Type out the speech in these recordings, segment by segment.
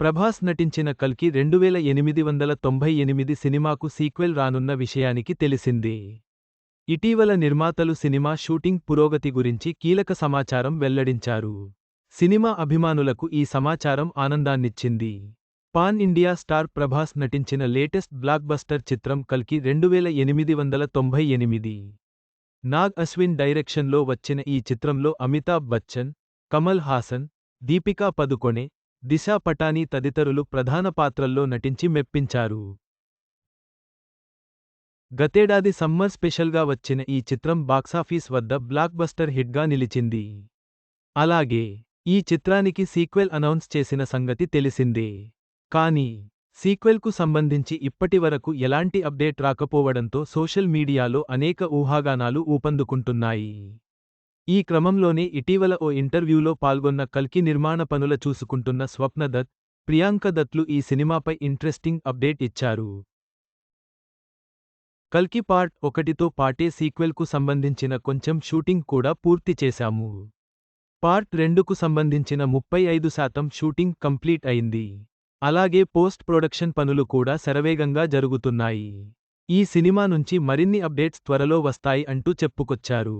ప్రభాస్ నటించిన కల్కి రెండువేల ఎనిమిది వందల తొంభై ఎనిమిది సినిమాకు సీక్వెల్ రానున్న విషయానికి తెలిసింది. ఇటీవల నిర్మాతలు సినిమా షూటింగ్ పురోగతి గురించి కీలక సమాచారం వెల్లడించారు. సినిమా అభిమానులకు ఈ సమాచారం ఆనందాన్నిచ్చింది. పాన్ ఇండియా స్టార్ ప్రభాస్ నటించిన లేటెస్ట్ బ్లాక్బస్టర్ చిత్రం కల్కి రెండువేల ఎనిమిది వందల తొంభై ఎనిమిది. నాగ్ అశ్విన్ డైరెక్షన్లో వచ్చిన ఈ చిత్రంలో అమితాబ్ బచ్చన్ కమల్ హాసన్ దీపికా పదుకొణె దిశా పటానీ తదితరులు ప్రధాన పాత్రల్లో నటించి మెప్పించారు. గతేడాది సమ్మర్ స్పెషల్గా వచ్చిన ఈ చిత్రం బాక్సాఫీస్ వద్ద బ్లాక్బస్టర్ హిట్గా నిలిచింది. అలాగే ఈ చిత్రానికి సీక్వెల్ అనౌన్స్ చేసిన సంగతి తెలిసిందే. కానీ సీక్వెల్కు సంబంధించి ఇప్పటివరకు ఎలాంటి అప్డేట్ రాకపోవడంతో సోషల్ మీడియాలో అనేక ఊహాగానాలు ఊపందుకుంటున్నాయి. ఈ క్రమంలోనే ఇటీవల ఓ ఇంటర్వ్యూలో పాల్గొన్న కల్కి నిర్మాణ పనుల చూసుకుంటున్న స్వప్న దత్ ప్రియాంక దత్లు ఈ సినిమాపై ఇంట్రెస్టింగ్ అప్డేట్ ఇచ్చారు. కల్కి పార్ట్ ఒకటితో పాటే సీక్వెల్కు సంబంధించిన కొంచెం షూటింగ్ కూడా పూర్తి చేశాము. పార్ట్ రెండుకు సంబంధించిన ముప్పై ఐదు శాతం షూటింగ్ కంప్లీట్ అయింది. అలాగే పోస్ట్ ప్రొడక్షన్ పనులు కూడా శరవేగంగా జరుగుతున్నాయి. ఈ సినిమా నుంచి మరిన్ని అప్డేట్స్ త్వరలో వస్తాయి అంటూ చెప్పుకొచ్చారు.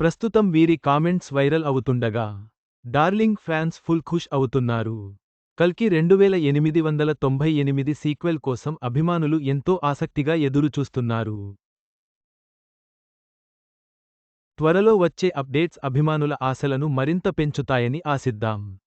ప్రస్తుతం వీరి కామెంట్స్ వైరల్ అవుతుండగా డార్లింగ్ ఫ్యాన్స్ ఫుల్ ఖుష్ అవుతున్నారు. కల్కి రెండువేల ఎనిమిది వందల తొంభై ఎనిమిది సీక్వెల్ కోసం అభిమానులు ఎంతో ఆసక్తిగా ఎదురుచూస్తున్నారు. త్వరలో వచ్చే అప్డేట్స్ అభిమానుల ఆశలను మరింత పెంచుతాయని ఆశిద్దాం.